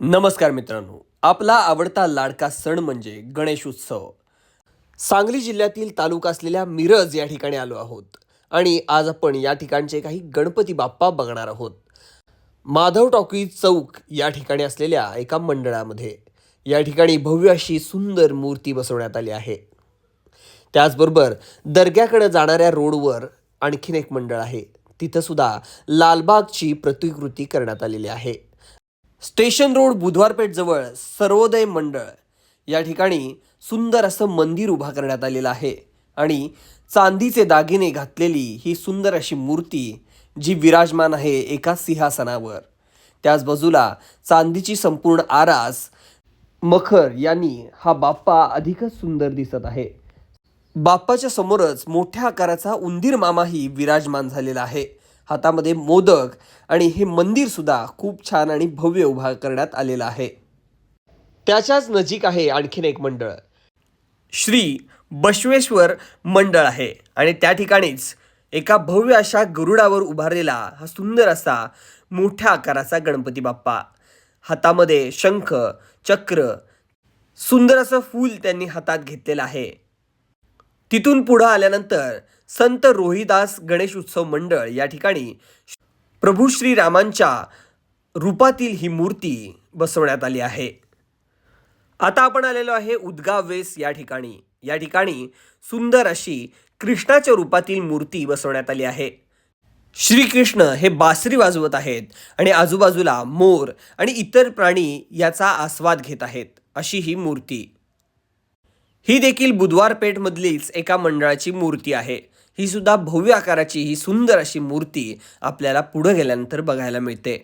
नमस्कार मित्रांनो. आपला आवडता लाडका सण म्हणजे गणेश उत्सव सांगली जिल्ह्यातील तालुका असलेल्या मिरज या ठिकाणी आलो आहोत. आणि आज आपण या ठिकाणचे काही गणपती बाप्पा बघणार आहोत. माधव टॉकी चौक या ठिकाणी असलेल्या एका मंडळामध्ये. या ठिकाणी भव्य अशी सुंदर मूर्ती बसवण्यात आली आहे. त्याचबरोबर दर्ग्याकडे जाणाऱ्या रोडवर आणखीन एक मंडळ आहे. तिथंसुद्धा लालबागची प्रतिकृती करण्यात आलेली आहे. स्टेशन रोड बुधवारपेठजवळ सर्वोदय मंडळ. या ठिकाणी सुंदर असं मंदिर उभा करण्यात आलेलं आहे आणि चांदीचे दागिने घातलेली ही सुंदर अशी मूर्ती जी विराजमान आहे एका सिंहासनावर. त्याच बाजूला चांदीची संपूर्ण आरास मखर यांनी हा बाप्पा अधिकच सुंदर दिसत आहे. बाप्पाच्या समोरच मोठ्या आकाराचा उंदीर मामाही विराजमान झालेला आहे. हातामध्ये मोदक आणि हे मंदिरसुद्धा खूप छान आणि भव्य उभा करण्यात आलेलं आहे. त्याच्याच नजीक आहे आणखीन एक मंडळ. श्री बसवेश्वर मंडळ आहे आणि त्या ठिकाणीच एका भव्य अशा गरुडावर उभारलेला हा सुंदर असा मोठ्या आकाराचा गणपती बाप्पा. हातामध्ये शंख चक्र सुंदर असं फूल त्यांनी हातात घेतलेलं आहे. तिथून पुढं आल्यानंतर संत रोहिदास गणेश उत्सव मंडळ या ठिकाणी प्रभू श्रीरामांच्या रूपातील ही मूर्ती बसवण्यात आली आहे. आता आपण आलेलो आहे उदगाव वेस या ठिकाणी. या ठिकाणी सुंदर अशी कृष्णाच्या रूपातील मूर्ती बसवण्यात आली आहे. श्रीकृष्ण हे बासरी वाजवत आहेत आणि आजूबाजूला मोर आणि इतर प्राणी याचा आस्वाद घेत आहेत अशी ही मूर्ती. ही देखील बुधवार पेठमधलीच एका मंडळाची मूर्ती आहे. ही सुद्धा भव्य आकाराची ही सुंदर अशी मूर्ती आपल्याला पुढे गेल्यानंतर बघायला मिळते.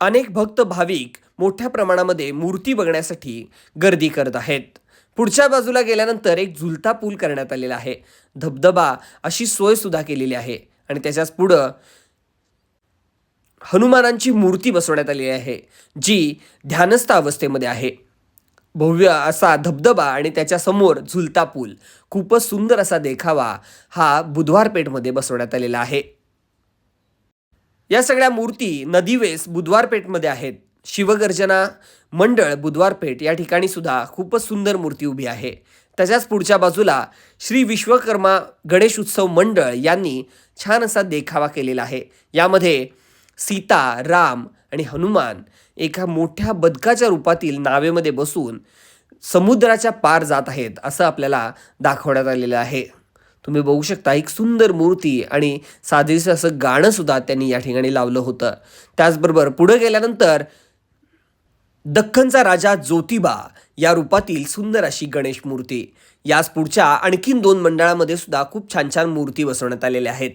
अनेक भक्त भाविक मोठ्या प्रमाणामध्ये मूर्ती बघण्यासाठी गर्दी करत आहेत. पुढच्या बाजूला गेल्यानंतर एक झुलता पूल करण्यात आलेला आहे. धबधबा अशी सोय सुद्धा केलेली आहे आणि त्याच्याच पुढं हनुमानांची मूर्ती बसवण्यात आलेली आहे जी ध्यानस्थ अवस्थेमध्ये आहे. भव्य असा धबधबा आणि त्याच्यासमोर झुलता पूल. खूपच सुंदर असा देखावा हा बुधवार पेठमध्ये बसवण्यात आलेला आहे. या सगळ्या मूर्ती नदीवेस बुधवार पेठमध्ये आहेत. शिवगर्जना मंडळ बुधवार पेठ या ठिकाणी सुद्धा खूपच सुंदर मूर्ती उभी आहे. त्याच्याच पुढच्या बाजूला श्री विश्वकर्मा गणेश उत्सव मंडळ यांनी छान असा देखावा केलेला आहे. यामध्ये सीता राम आणि हनुमान एका मोठ्या बदकाच्या रूपातील नावेमध्ये बसून समुद्राच्या पार जात आहेत असं आपल्याला दाखवण्यात आलेलं आहे. तुम्ही बघू शकता एक सुंदर मूर्ती आणि साधेसं असं गाणंसुद्धा त्यांनी या ठिकाणी लावलं होतं. त्याचबरोबर पुढं गेल्यानंतर दख्खनचा राजा ज्योतिबा या रूपातील सुंदर अशी गणेश मूर्ती. याच पुढच्या आणखीन दोन मंडळामध्ये सुद्धा खूप छान छान मूर्ती बसवण्यात आलेल्या आहेत.